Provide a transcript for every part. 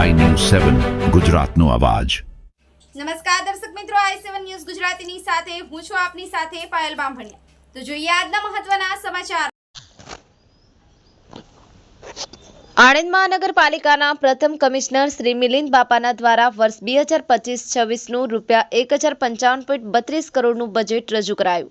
સેવન ગુજરાતનો અવાજ. નમસ્કાર દર્શક મિત્રો આઈ સેવન ન્યૂઝ ગુજરાતીની સાથે હું છું આપની સાથે પાયલ બામભણિયા. તો જોઈએ આજના મહત્વના સમાચાર. આણંદ મહાનગરપાલિકાના પ્રથમ કમિશનર શ્રી મિલિંદ બાપાના દ્વારા વર્ષ બે હજાર પચીસ છવ્વીસનું રૂપિયા એક હજાર પંચાવન પોઈન્ટ બત્રીસ કરોડનું બજેટ રજૂ કરાયું.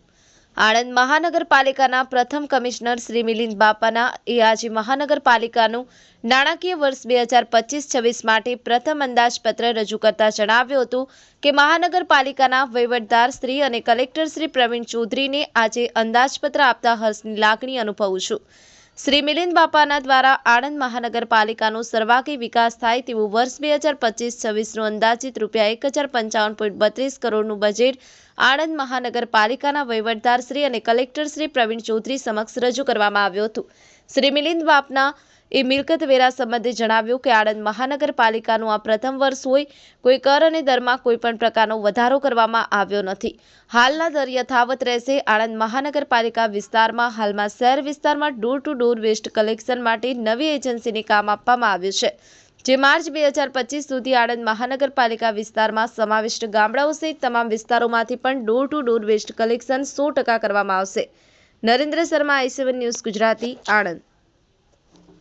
આણંદ મહાનગરપાલિકાના પ્રથમ કમિશનર શ્રી મિલિંદ બાપાના એ આજે મહાનગરપાલિકાનું નાણાકીય વર્ષ બે હજાર પચીસ છવ્વીસ માટે પ્રથમ અંદાજપત્ર રજૂ કરતા જણાવ્યું હતું કે મહાનગરપાલિકાના વહીવટદાર શ્રી અને કલેક્ટર શ્રી પ્રવીણ ચૌધરીને આજે અંદાજપત્ર આપતા હર્ષની લાગણી અનુભવું છું. શ્રી મિલિંદ બાપાના દ્વારા આણંદ મહાનગરપાલિકાનો સર્વાંગી વિકાસ થાય તેવું વર્ષ બે હજાર પચીસ છવ્વીસનું અંદાજિત રૂપિયા એક હજાર પંચાવન પોઈન્ટ બત્રીસ કરોડનું બજેટ આણંદ મહાનગરપાલિકાના વહીવટદારશ્રી અને કલેક્ટર શ્રી પ્રવીણ ચૌધરી સમક્ષ રજૂ કરવામાં આવ્યું હતું. શ્રી મિલિંદ બાપના એ મિલકત વેરા સંબંધે જણાવ્યું કે આણંદ મહાનગરપાલિકાનું આ પ્રથમ વર્ષ હોય, કોઈ કર અને દરમાં કોઈપણ પ્રકારનો વધારો કરવામાં આવ્યો નથી. હાલના દર યથાવત રહેશે. આણંદ મહાનગરપાલિકા વિસ્તારમાં, હાલમાં શહેર વિસ્તારમાં door to door waste collection માટે નવી એજન્સીને કામ આપવામાં આવ્યું છે. જે માર્ચ બે હજાર પચીસ સુધી આણંદ મહાનગરપાલિકા વિસ્તારમાં સમાવિષ્ટ ગામડાઓ સહિત તમામ વિસ્તારોમાંથી પણ door to door waste collection સો ટકા કરવામાં આવશે. Narendra Sharma, I news Gujarati, Anand.